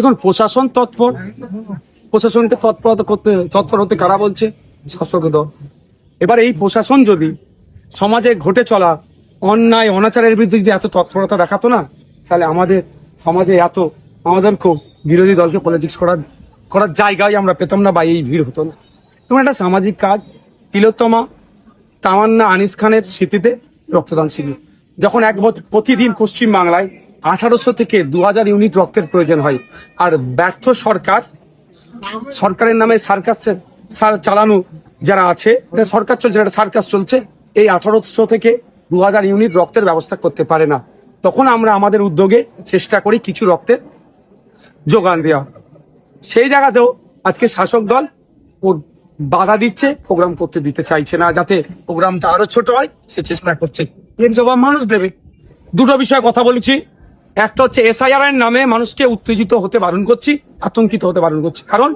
দেখুন, প্রশাসন তৎপর, প্রশাসনকে তৎপরতা করতে, তৎপর হতে কারা বলছে? শাসক দল। এবার এই প্রশাসন যদি সমাজে ঘটে চলা অন্যায়, অনাচারের বিরুদ্ধে যদি এত তৎপরতা দেখাতো না, তাহলে আমাদের সমাজে এত, আমাদের খুব বিরোধী দলকে পলিটিক্স করার করার জায়গায় আমরা পেতাম না বা এই ভিড় হতো না। এবং একটা সামাজিক কাজ, তিলোত্তমা, তামান্না, আনিস খানের স্মৃতিতে রক্তদান শিবির। যখন এক প্রতিদিন পশ্চিম বাংলায় আঠারোশো থেকে দু হাজার ইউনিট রক্তের প্রয়োজন হয়। আর ব্যর্থ সরকার, সরকারের নামে সার্কাস চালানো যারা আছে সরকার চলছে একটা সার্কাস চলছে, এই আঠারোশো থেকে দু হাজার ইউনিট রক্তের ব্যবস্থা করতে পারে না। তখন আমরা আমাদের উদ্যোগে চেষ্টা করি কিছু রক্তের যোগান দেওয়া। সেই জায়গাতেও আজকে শাসক দল বাধা দিচ্ছে, প্রোগ্রাম করতে দিতে চাইছে না, যাতে প্রোগ্রামটা আরও ছোট হয়, সে চেষ্টা করছে। মানুষ দেবে। দুটো বিষয়ে কথা বলেছি। একটা হচ্ছে এসআইআর এর নামে মানুষকে উত্তেজিত হতে বারণ করছি, আতঙ্কিত হতে বারণ করছি। কারণ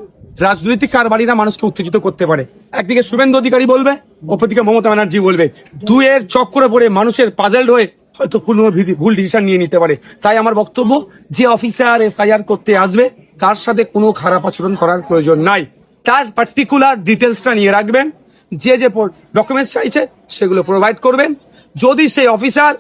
রাজনৈতিক কারবারিরা মানুষকে উত্তেজিত করতে পারে। একদিকে শুভেন্দু অধিকারী বলবে, অপরদিকে মমতা ব্যানার্জি বলবে। দুয়ের চক্করে পড়ে মানুষের পাজেল্ড হয়ে হয়তো কোনো ভুল ডিসিশন নিয়ে নিতে পারে। তাই আমার বক্তব্য, যে অফিসার এসআইআর করতে আসবে, তার সাথে কোনো খারাপ আচরণ করার প্রয়োজন নাই। তার পার্টিকুলার ডিটেলসটা নিয়ে রাখবেন, যে যে ডকুমেন্টস চাইছে, সেগুলো প্রোভাইড করবেন। যদি সেই অফিসার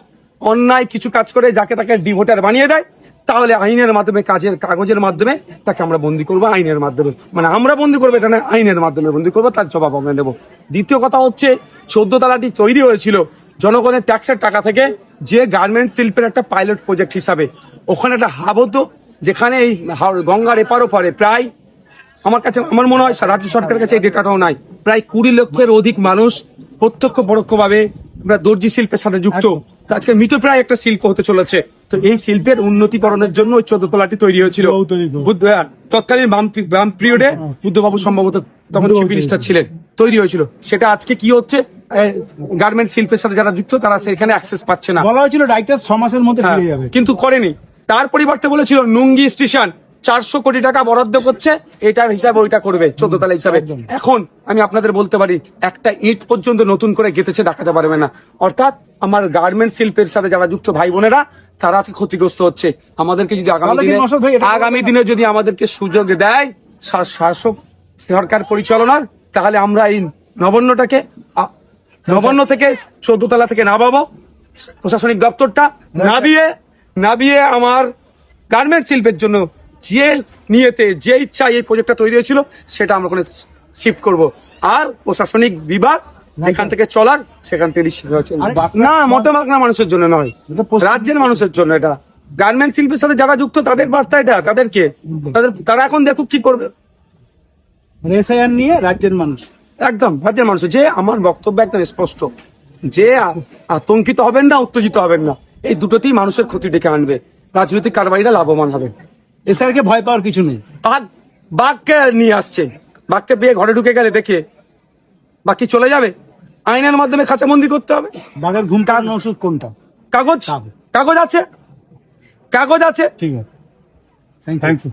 অন্যায় কিছু কাজ করে যাকে তাকে ডিভোটার বানিয়ে দেয়, তাহলে আইনের মাধ্যমে, কাজের কাগজের মাধ্যমে তাকে আমরা বন্দি করব আইনের মাধ্যমে। মানে আমরা বন্দি করব, এটা না আইনের মাধ্যমে বন্দি করব, তার জবাব আমরা দেবো দ্বিতীয় কথা হচ্ছে চোদ্দ তালাটি তৈরি হয়েছিল। জনগণের ট্যাক্সের টাকা থেকে যে গার্মেন্ট শিল্পের একটা পাইলট প্রজেক্ট হিসাবে। ওখানে একটা হাব হতো, যেখানে এই গঙ্গার এপার ওপারে প্রায়, আমার কাছে, আমার মনে হয় রাজ্য সরকারের কাছে এই ডেটাটাও নাই। প্রায় কুড়ি লক্ষের অধিক মানুষ প্রত্যক্ষ পরোক্ষভাবে আমরা দর্জি শিল্পের সাথে যুক্ত। আজকে মৃতপ্রায় একটা শিল্প হতে চলেছে। তো এই শিল্পের উন্নতিকরণের জন্য ওই চোদ্দ তলাটি তৈরি হয়েছিল। হ্যাঁ, তৎকালীন বাম পিরিয়ডে বুদ্ধবাবু সম্ভবত তখন চিফ মিনিস্টার ছিলেন। তৈরি হয়েছিল। সেটা আজকে কি হচ্ছে? গার্মেন্ট শিল্পের সাথে যারা যুক্ত তারা সেখানে অ্যাক্সেস পাচ্ছে না। বলা হয়েছিল রাইটার ছ মাসের মধ্যে হ্যাঁ, কিন্তু করেনি। তার পরিবর্তে বলেছিল নুঙ্গি স্টেশন। চারশো কোটি টাকা বরাদ্দ করছে এটার হিসাবে ওইটা করবে চোদ্দ তলা হিসাবে এখন আমি আপনাদের বলতে পারি একটা ইট পর্যন্ত নতুন করে গেতেছে দেখাতে পারবে না। অর্থাৎ আমার গার্মেন্ট শিল্পের সাথে যারা যুক্ত ভাই বোনেরা তারা আজকে ক্ষতিগ্রস্ত হচ্ছে। আমাদেরকে যদি আগামী দিনে আগামী দিনে যদি আমাদেরকে সুযোগ দেয় শাসক সরকার পরিচালনার তাহলে আমরা এই নবান্নটাকে নবান্ন থেকে চোদ্দ তলা থেকে নামাবো। প্রশাসনিক দপ্তরটা নাবিয়ে নাবিয়ে আমার গার্মেন্ট শিল্পের জন্য যে নিয়েতে যে ইচ্ছা এই প্রজেক্টটা তৈরি হয়েছিল সেটা আমরা ওখানে শিফট করব। আর প্রশাসনিক বিভাগ যেখান থেকে চলার সেখান থেকে নিশ্চিত হয়েছে। না মতবাক না মানুষের জন্য নয়। রাজ্যের মানুষের জন্য এটা। গার্মেন্ট শিল্পের সাথে যারা যুক্ত তাদের বার্তা এটা তাদেরকে। তাদের তারা এখন দেখুক কি করবে। এসআইআর নিয়ে রাজ্যের মানুষ। একদম রাজ্যের মানুষ। যে আমার বক্তব্য একদম স্পষ্ট। যে আতঙ্কিত হবেন না উত্তেজিত হবেন না। এই দুটোতেই মানুষের ক্ষতি ডেকে আনবে। রাজনৈতিক কারবারিরা লাভবান হবে। এসআইআর কে ভয় পাওয়ার কিছু নেই। বাঘ বাঘকে নিয়ে আসছে। বাঘকে পেয়ে ঘরে ঢুকে গেলে দেখে বাকি চলে যাবে। আইনের মাধ্যমে খাঁচাবন্দি করতে হবে। বাঘের ঘুম কাটানো ওষুধ কোনটা? কাগজ? কাগজ আছে? কাগজ আছে? ঠিক আছে। Thank you